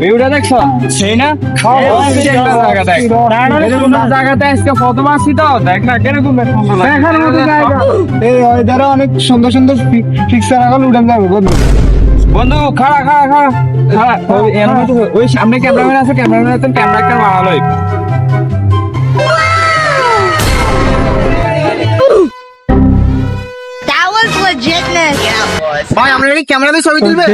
ভিউটা দেখছ? সেই না? জায়গা দেখ। জায়গাতে আজকে প্রথম আসছি তো দেখ না কীরকম দেখার মতো জায়গা। এই ওয়েদারে অনেক সুন্দর সুন্দর পিকচার এখন উঠান যাবে বন্ধু বন্ধু খাড়া খাড়া খাড়া। খাড়া ওই ওই সামনে ক্যামেরাম্যান আছে ক্যামেরাম্যান আছে ক্যামেরা একটা মারালো। ভাই আমরা কি ক্যামেরা দিয়ে ছবি তুলবে?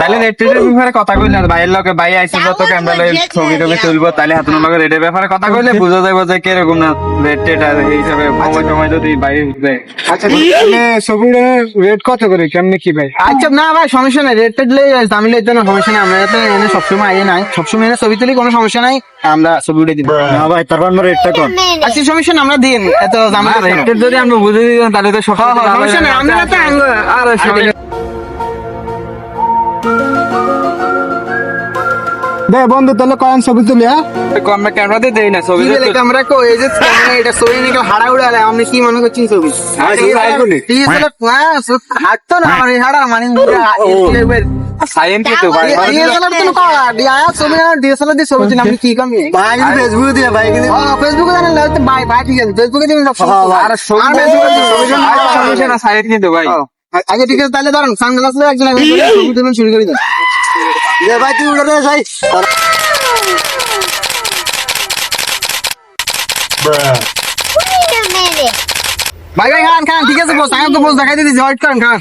তাহলে রেড টেডের ব্যাপারে কথা কইলে বাইরের লোকে ভাই আইসে তো ক্যামেরা লই ছবি টবি তুলবো তাহলে হাতের লোকে রেডের ব্যাপারে কথা কইলে বুঝা যাবে যে কীরকম না রেড টেড আর এই হিসাবে সময় সময় যদি বাইরে দেয়। আচ্ছা তাহলে ছবিটা রেট কত করে কেমনে কি ভাই? আচ্ছা না ভাই সমস্যা নাই রেট টেট লেগে যাচ্ছে আমি লেতে না সমস্যা নাই আমরা তো এনে সবসময় আইয়ে নাই সবসময় এনে ছবি তুলি কোনো সমস্যা নাই আমরা ছবি উঠে দিব। না ভাই তারপর আমরা রেটটা কর আচ্ছা সমস্যা নাই আমরা দিন এত জানা রেড টেড যদি আমরা বুঝে দিতাম তাহলে তো সব সমস্যা নাই আমরা তো আর দে বন্ধু তাহলে কয়েন ছবি তুলি হ্যাঁ আমরা ক্যামেরাতে দেই না ছবি কি বলে আমরা কো এই যে ক্যামেরা এটা ছবি নিয়ে হাড়া উড়ালে আপনি কি মনে করছেন ছবি হ্যাঁ, আছে হ্যাঁ হাঁটতো না এই হাড়া মানে সাইয়েন্স তো ভাই ডিএসএলআর তো করা ডিআই ছবি না ডিএসএলআর দিয়ে ছবি আপনি কি কমি ভাই ফেসবুকে দিয়ে ভাই কিন্তু হ্যাঁ ফেসবুকে জানেন না তো ভাই ভাই ঠিক আছে ফেসবুকে দিন সব আর ছবি ফেসবুকে ছবি না সাইয়েন্স কিন্তু ভাই আগে ঠিক আছে তাহলে ধরুন সানগ্লাস একজন ছবি তুলুন শুরু করে দেন দে ভাই তুই উঠে যাই। ভাই ভাই খান খান ঠিক আছে বস আমি তো বস দেখাই দিয়েছি হোয়াইট খান খান।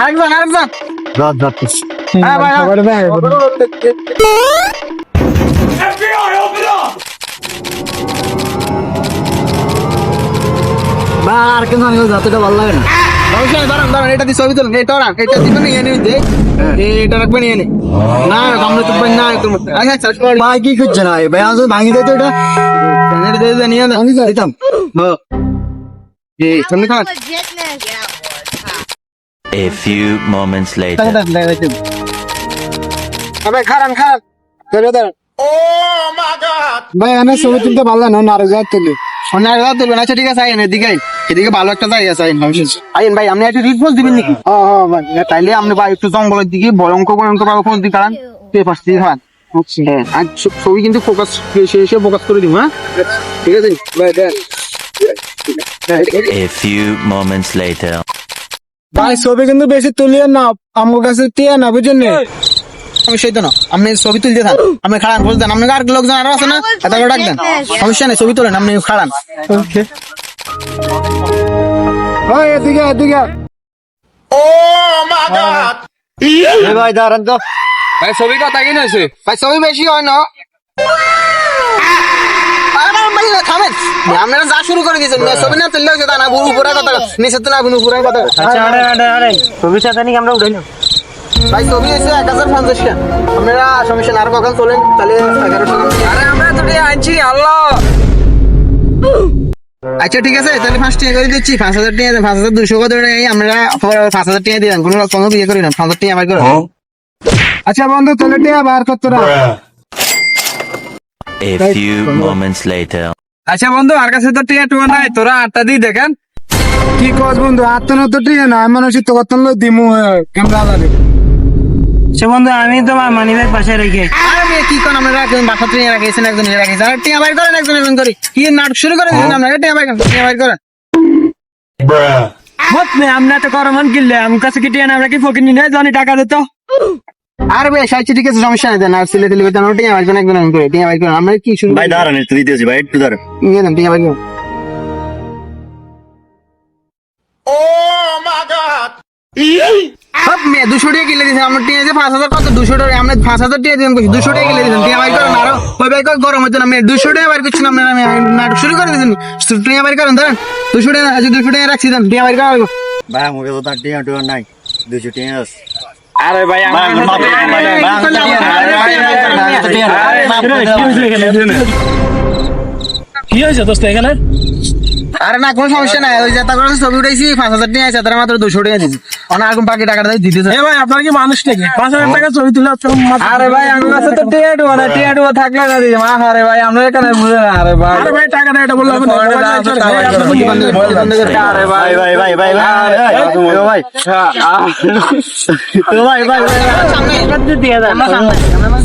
আরেকজন আরেকজন। রাত রাত হ্যাঁ ভাই হ্যাঁ। সবার ভাই আর কেন যতটা ভালো লাগে না। সমস্যা দাঁড়ান দাঁড়ান এটা দিয়ে ছবি তুলুন এটা রাখ এটা দিবেন নিয়ে নিন এটা রাখবেন নিয়ে না। আমরা তো না তোর আচ্ছা আচ্ছা ভাই কি করছে না ভাই আমাদের ভাঙি দেয় এটা। এটা দিয়ে দিয়ে নিয়ে নেন দিতাম। হ্যাঁ এই সামনে খান। A few moments later. ভাই খারান খারান। ভাই এনে ছবি তুলতে ভালো না নারে যায় তুলি। একটা তুলবেন আচ্ছা ঠিক আছে আইন এদিকে এদিকে ভালো একটা জায়গা আছে আইন নেই। আইন ভাই আপনি একটা পোস্ট দিবেন নাকি? হ্যাঁ হ্যাঁ ভাই। তাইলে আপনি ভাই একটু জঙ্গলের দিকে ভয়ঙ্কর ভয়ঙ্কর ভাবে কোন দিকে খারান পেপার দিয়ে খারান হ্যাঁ। আর ছবি কিন্তু ফোকাস শেষে এসে ফোকাস করে দিব হ্যাঁ? ঠিক আছে? ভাই দেন। A few moments later. ভাই ছবি কিন্তু বেশি তুলিয়ে না আমার কাছে টিয়া না বুঝছেন নি? সমস্যা তো না। আপনি ছবি তুলতে থান আপনি খাড়ান বলতেন আপনার আর লোকজন আরও আছে না? এত করে ডাক দেন। সমস্যা নেই ছবি তোলেন আপনি খাড়ান। এদিকে এদিকে। এ ভাই দাঁড়ান তো। ভাই ছবি কথা কি আছে ভাই ছবি বেশি হয় না। থামেন। আপনারা যা শুরু করে দিয়েছেন ছবি না তুললে হচ্ছে তা না উপরে কথা। নিচে তো না উপরে কথা। আচ্ছা আরে আরে আরে। ছবিটা জানি আমরা উঠাই না ভাই ছবি এক হাজার পঞ্চাশ টাকা আপনারা সমস্যা আর কখন চলেন তাহলে এগারোশো আরে আমরা আনছি আল্লাহ! আচ্ছা ঠিক আছে তাহলে পাঁচ টাকা করে দিচ্ছি। পাঁচ হাজার টাকা পাঁচ হাজার দুশো টাকা আমরা পাঁচ হাজার টাকা দিলাম। কোনো কোনো বিয়ে করি না পাঁচ হাজার টাকা আমার করে আচ্ছা বন্ধু তাহলে টিয়া বার করতে না A few moments later. আচ্ছা বন্ধু আর কাছে তো টিয়া টুয়া নাই তোরা আটটা দিয়ে দেখেন। কি কস বন্ধু আত্মন তো টিয়া না মানুষ তো কত দিমু ক্যামেরা লাগে সে বন্ধু আমি তোমার মানি ব্যাগ পাশে রেখে। আরে কি কোন আমরা রাখেন বাসা ট্রেনে রাখিয়েছেন একজন এ রাখিয়েছেন আর টিয়া বাইর করেন একজন একজন করে। কি নাটক শুরু করে দিয়েছেন আমরা টিয়া বাইর টিয়া বাইর করেন। মত নে আমরা তো করমান কিনলে আমার কাছে কি টিয়া আমরা কি ফকিনি নেই জানি টাকা দিত আর বেশ আচ্ছা ঠিক আছে সমস্যা নেই দেন আর সিলে দিলে বেতন টিয়া বাইর করেন একজন একজন করে। টিয়া বাইর করেন আমরা কি শুরু ভাই দাঁড়ান একটু দিতেছি ভাই একটু দাঁড়ান। নিয়ে দেন টিয়া বাইর করেন। সব মেয়ে দুশো টাকা কিনে দিয়েছেন। আমরা টিয়া পাঁচ হাজার কত? দুশো টাকা। আমরা পাঁচ হাজার টাকা দিলাম দুশো টাকা কিনে দিয়েছেন। টিয়া বাইর করেন আরও। ওই করে গরম হচ্ছে না। মেয়ে দুশো টাকা বাইর করছেন আপনারা আমি নাটক শুরু করে দিয়েছেন। টিয়া বাইর করেন ধরেন। দুশো টাকা আজ দুশো টাকা রাখছি দেন টিয়া বাইর করেন ভাই আমাকে তো তার টিয়া টুয়া নাই। দুশো টিয়া আছে। আরে ভাই করে করে। কি হয়েছে দোস্ত এখানে? না কোনো সমস্যা নাই। ওই যে তারপর ছবি উঠাইছি পাঁচ হাজার টাকা আছে তারা মাত্র দুশো টাকা দিচ্ছি অনেক এখন বাকি টাকাটা দিতে এ ভাই আপনার কি মানুষ নাকি পাঁচ হাজার টাকা তো মাত্র- আরে ভাই আমার কাছে তো টিয়াটু না টিয়াটু থাকলে না দিই মা আরে ভাই আমরা এখানে বুঝে না আরে ভাই আরে ভাই টাকা এটা বললাম আরে মোবাইল ভাই, আছে, টাকা এই, আপনার দাও, মোবাইল বন্ধ করে, বন্ধ করে। আরে ভাই ভাই ভাই ভাই ভাই ভাই ভাই ভাই ভাই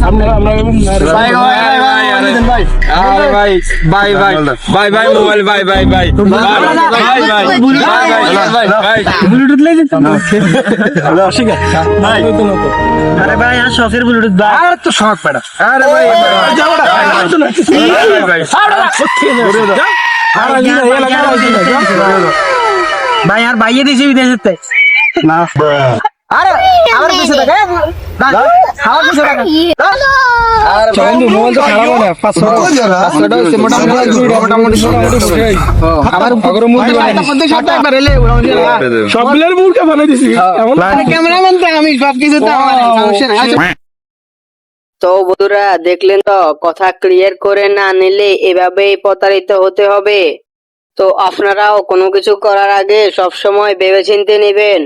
আমরা- আমরা এরকম না রে। ভাই ভাই ভাই ভাই আরে ভাই ভাই ভাই ভাই ভাই মোবাইল ভাই ভাই ভাই ভাই ভাই ভাই ভাই ভাই ব্লুটুথ লেগে আরে ভাই আর শখের বুলুটুথ ভাই আর তো শখ পেড়া আরে বাইয়ে দিছি বিদেশের তাই না। আরে আমার দেশে থাকে বন্ধু, মোবাইল তো খারাপ হয় না, পাঁচশো টাকা। মোটামুটি মোটামুটি আমার আগের মুরগি বানাই দিছি। একবার এলে সবগুলোর মুখটা বানাই দিছি। এমন ক্যামেরাম্যান তো আমি সব কিছু তো আমার সমস্যা নাই। তো বন্ধুরা দেখলেন তো কথা ক্লিয়ার করে না নিলে এভাবেই প্রতারিত হতে হবে। তো আপনারাও কোনো কিছু করার আগে সব সময় ভেবেচিন্তে নেবেন।